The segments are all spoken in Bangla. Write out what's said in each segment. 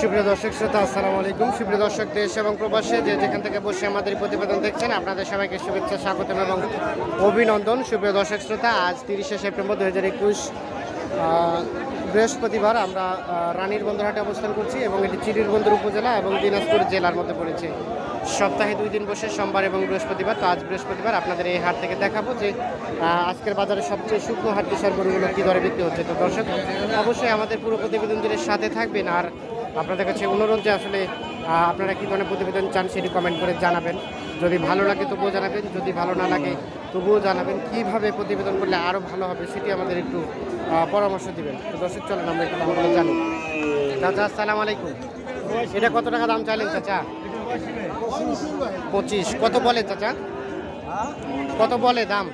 সুপ্রিয় দর্শক, শ্রোতা, আসসালামু আলাইকুম। সুপ্রিয় দর্শক, দেশ এবং প্রবাসে যে যেখান থেকে বসে আমাদের প্রতিবেদন দেখছেন, আপনাদের সবাইকে শুভেচ্ছা, স্বাগতম এবং অভিনন্দন। সুপ্রিয় দর্শক, শ্রোতা, আজ তিরিশে সেপ্টেম্বর দু হাজার একুশ বৃহস্পতিবার আমরা রানীর বন্দরহাটে অবস্থান করছি এবং এটি চিরির বন্দর উপজেলা এবং দিনাজপুর জেলার মধ্যে পড়েছে। সপ্তাহে দুই দিন বসে সোমবার এবং বৃহস্পতিবার, তো আজ বৃহস্পতিবার আপনাদের এই হাট থেকে দেখাবো যে আজকের বাজারে সবচেয়ে শুকনো হাট গরুগুলো কী দরে বিক্রি হচ্ছে। তো দর্শক, অবশ্যই আমাদের পুরো প্রতিবেদন সাথে থাকবেন আর আপনাদের কাছে অনুরোধ যে আসলে আপনারা কী ধরনের প্রতিবেদন চান সেটি কমেন্ট করে জানাবেন। যদি ভালো লাগে তবুও জানাবেন, যদি ভালো না লাগে তবুও জানাবেন। কীভাবে প্রতিবেদন করলে আরও ভালো হবে সেটি আমাদের একটু পরামর্শ দেবেন। তো দর্শক, চলেন আমরা একটু দামগুলো জানি চাচা, আসসালামু আলাইকুম। এটা কত টাকা দাম চাইলেন চাচা? পঁচিশ। কত বলে চাচা? কত বলে দাম?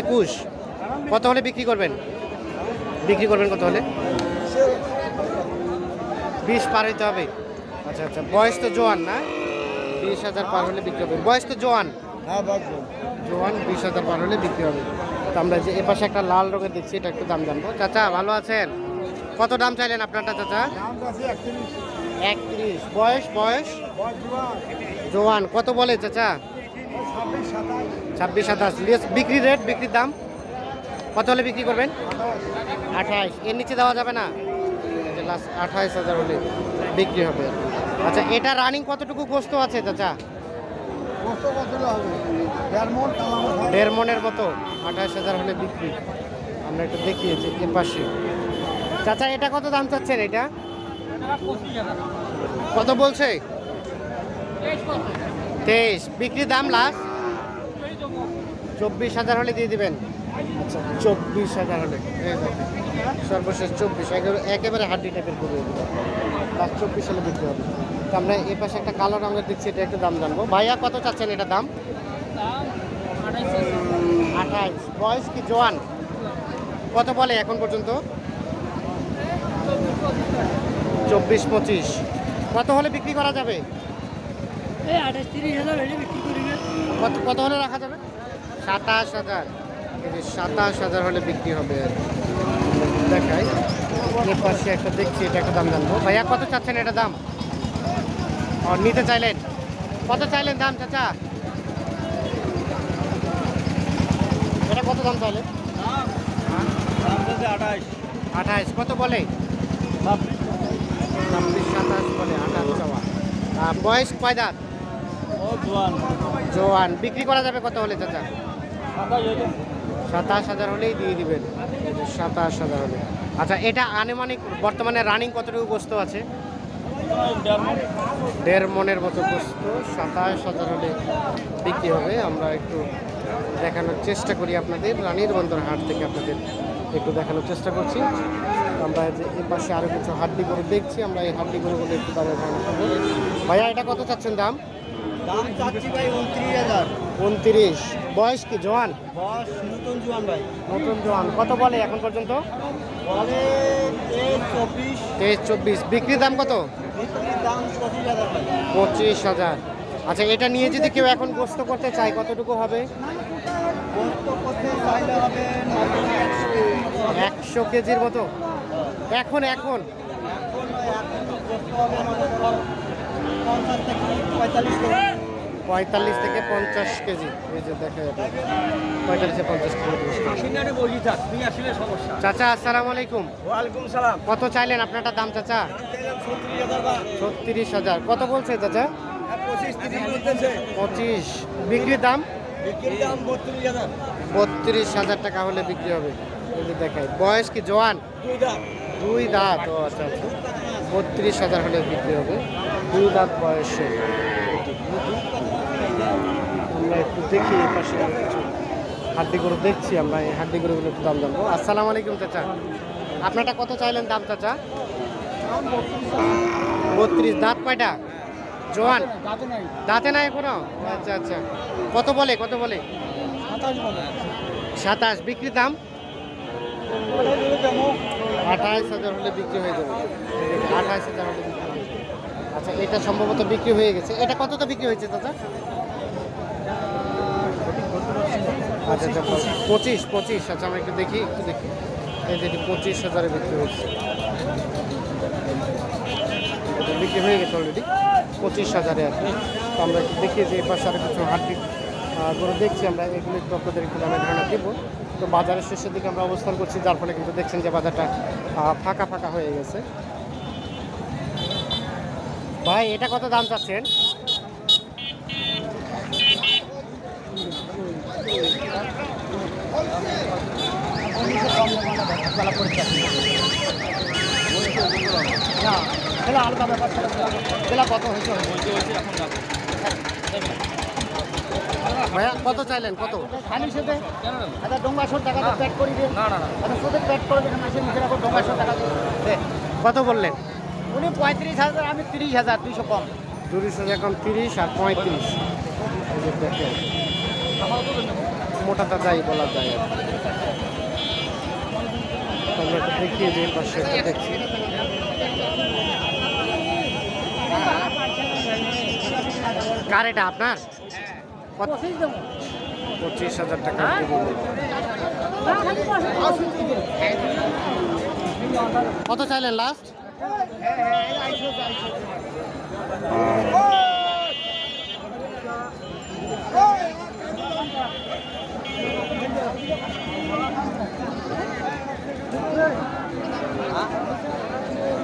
একুশ। কত হলে বিক্রি করবেন? বিক্রি করবেন কত হলে? বিশ পার হইতে হবে। আচ্ছা আচ্ছা বয়স তো জোয়ান না? বিশ হাজার পার হলে বিক্রি হবে। বয়স তো জোয়ান? হ্যাঁ জোয়ান। বিশ হাজার পার হলে বিক্রি হবে। তো আমরা যে এপাশে একটা লাল রঙের দেখছি এটা একটু দাম জানব। চাচা ভালো আছেন? কত দাম চাইলেন আপনারটা চাচা? একত্রিশ। বয়স বয়স? জোয়ান। কত বলে চাচা? ছাব্বিশ সাতাশ। বিক্রি রেট বিক্রির দাম? কত হলে বিক্রি করবেন? আঠাশ। এর নিচে দেওয়া যাবে না? লাস্ট আঠাইশ হাজার হলে বিক্রি হবে। আচ্ছা এটা রানিং কতটুকু গোস্ত আছে চাচা? দেড় মন মনের মতো আঠাইশ হাজার হলে বিক্রি। আমরা একটু দেখিয়েছি এর পাশে। চাচা এটা কত দাম চাচ্ছেন এটা? কত বলছে? তেইশ। বিক্রির দাম লাস্ট চব্বিশ হাজার হলে দিয়ে দিবেন। আচ্ছা চব্বিশ হাজার হলে। সর্বশেষ চব্বিশ একেবারে একেবারে হাড্ডি টাইপের করে লাস্ট চব্বিশ হলে বিক্রি হবে। তো আমরা এই পাশে একটা কালো রঙের দিচ্ছি এটা একটু দাম জানব। ভাইয়া কত চাচ্ছেন এটা দাম? আঠাইশ। বয়স কি জোয়ান? কত বলে এখন পর্যন্ত? চব্বিশ পঁচিশ। কত হলে বিক্রি করা যাবে? কত কত হলে রাখা যাবে? সাতাশ হাজার। সাতাশ হাজার হলে বিক্রি হবে। আর কি। দেখাই। এর পাশে একটা দেখছি, এটা একটা দাম জানব। ভাইয়া, কত চাচ্ছেন এটা দাম? ও নিতে চাইলেন? কত চাইলেন দাম, চাচা? এটা কত দাম চাইলেন আঠাশ। আঠাইশ কত বলে? ছাব্বিশ, সাতাশ বলে, আঠাশ চাওয়া। বয়স কয় দাঁত? জোয়ান। বিক্রি করা যাবে কত হলে, চাচা? সাতাশ হাজার হলেই দিয়ে দিবেন। সাতাশ হাজার হলে আচ্ছা এটা আনুমানিক বর্তমানে রানিং কতটুকু গোস্ত আছে? দেড় মন মনের মতো গোস্ত, সাতাশ হাজার হলে বিক্রি হবে। আমরা একটু দেখানোর চেষ্টা করি আপনাদের, রানীর বন্দর হাট থেকে আপনাদের একটু দেখানোর চেষ্টা করছি। আমরা যে এ পাশে আরও কিছু হাড্ডি গরু দেখছি, আমরা এই হাড্ডি গরুগুলো একটু দামে ভাইয়া, এটা কত চাচ্ছেন দাম? দাম চাচ্ছি ভাই উনত্রিশ হাজার। উনত্রিশ। বয়স কি জোয়ান? বস নতুন জোয়ান ভাই। নতুন জোয়ান। কত বলে এখন পর্যন্ত? বলে তেইশ চব্বিশ। বিক্রির দাম কত? দাম পঁচিশ হাজার আচ্ছা এটা নিয়ে যদি কেউ এখন গোস্ত করতে চায় কতটুকু হবে? একশো কেজির মতো? এখন এখন? পঞ্চাশ থেকে পঁয়তাল্লিশ থেকে পঞ্চাশ কেজি। এই যে দেখা যাবে পঁয়তাল্লিশ থেকে পঞ্চাশ কেজি চাচা আসসালামু আলাইকুম। ওয়ালাইকুম সালাম। কত চাইলেন আপনারটা দাম চাচা? ছত্রিশ হাজার। কত বলছে চাচা? পঁচিশ বিক্রির দাম? বত্রিশ হাজার। টাকা হলে বিক্রি হবে। এই দেখাই বয়স কি জোয়ান? দুই দাঁত ও আচ্ছা আচ্ছা। বত্রিশ হাজার হলে বিক্রি হবে। দুই দাঁত বয়সে। আমরা একটু দেখি এই পাশে গরু দেখছি আমরা, এই হাড্ডি গরুগুলো একটু দাম জানব। আসসালামু আলাইকুম চাচা। আপনারটা কত চাইলেন দাম চাচা? বত্রিশ, দাঁত কয়টা? জোয়ান? দাঁতে নাই এখনও? আচ্ছা আচ্ছা। কত বলে কত বলে? সাতাশ বিক্রির দাম? আঠাইশ হাজার হলে বিক্রি হয়ে যাবে। আঠাইশ হাজার হলে বিক্রি আচ্ছা এটা সম্ভবত বিক্রি হয়ে গেছে। এটা কতটা বিক্রি হয়েছে দাদা আচ্ছা আচ্ছা পঁচিশ পঁচিশ। আচ্ছা আমরা একটু দেখি একটু দেখি। এই যে এটি পঁচিশ হাজারে বিক্রি হয়েছে। বিক্রি হয়ে গেছে অলরেডি পঁচিশ হাজারে আর কি। তো আমরা একটু দেখিয়ে যে এই পাশে আরও কিছু হাড্ডি গরু দেখছি আমরা। এগুলো একটু আপনাদের একটু দামে ধারণা দেবো। তো বাজারের শেষের দিকে আমরা অবস্থান করছি, যার ফলে কিন্তু দেখছেন যে বাজারটা ফাঁকা ফাঁকা হয়ে গেছে। ভাই এটা কত দাম চাচ্ছেন? কত হয়েছে? ভাইয়া কত চাইলেন? কত? খানি সাথে? আচ্ছা ডোঙ্গাশোর টাকা তো প্যাক করে দিন। না না আচ্ছা শুধু প্যাক করে দিন মাসে মুখে রাখো ডোঙ্গাশোর টাকা কত বললেন? উনি পঁয়ত্রিশ হাজার আমি তিরিশ হাজার দুইশো কম। দুশো এখন তিরিশ আর পঁয়ত্রিশ। দেখেন মোটাটা যাই বলা যায়। আমরা একটু দেখিয়ে যে পাশে একটা দেখছি কার এটা আপনার? পঁচিশ হাজার টাকা কত চাইলেন লাস্ট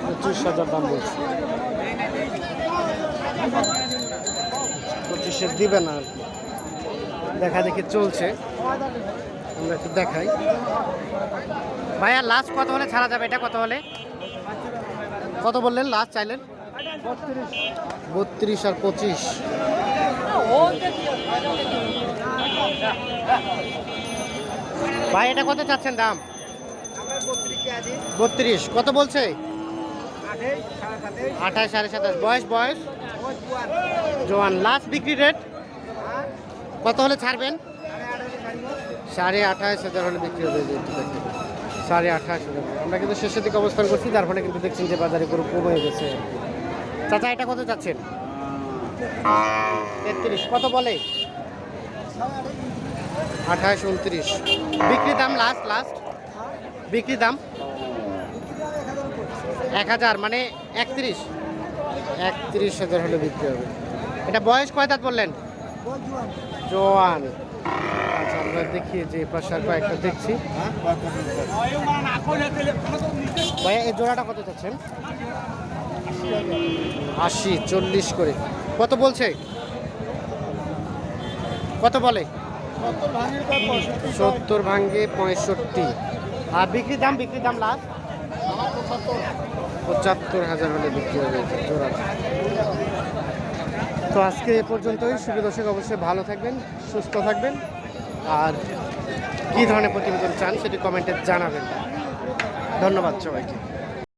পঁচিশ হাজার দাম বলছি। পঁচিশে দিবে না। আর দেখা দেখি চলছে। আমরা একটু দেখাই। ভাইয়া লাস্ট কত হলে ছাড়া যাবে? এটা কত হলে? কত বললেন? লাস্ট চাইলেন? বত্রিশ আর পঁচিশ। ভাই, এটা কত চাচ্ছেন দাম? বত্রিশ। কত বলছে? আঠাশ সাড়ে সাতাশ। বয়স বয়স? জোয়ান। লাস্ট বিক্রি রেট কত হলে ছাড়বেন? সাড়ে আঠাশ হাজার হলে বিক্রি হবে। সাড়ে আঠাশ আমরা কিন্তু শেষের দিকে অবস্থান করছি তার ফলে কিন্তু দেখছেন যে বাজারে গরু কমে গেছে। চাচা এটা কত চাচ্ছেন? তেত্রিশ কত বলে? আঠাশ উনত্রিশ। বিক্রি দাম লাস্ট লাস্ট বিক্রি দাম? এক হাজার মানে একত্রিশ। একত্রিশ হাজার হলে বিক্রি হবে। এটা বয়স কয় দাঁত বললেন? জোয়ান। আমরা দেখি যে আর কয়েকটা দেখছি। ভাইয়া, এই জোড়াটা কত চাচ্ছেন? আশি, চল্লিশ করে। কত বলছে? কত বলে? সত্তর ভাঙ্গে পঁয়ষট্টি। আর বিক্রি দাম বিক্রি দাম লাস্ট? পঁচাত্তর হাজার হলে বিক্রি হবে জোড়াটা। তো আজকে এ পর্যন্তই। শুভ দর্শক, অবশ্যই ভালো থাকবেন, সুস্থ থাকবেন। আর কী ধরনের প্রতিবেদন চান সেটি কমেন্টে জানাবেন। ধন্যবাদ সবাইকে।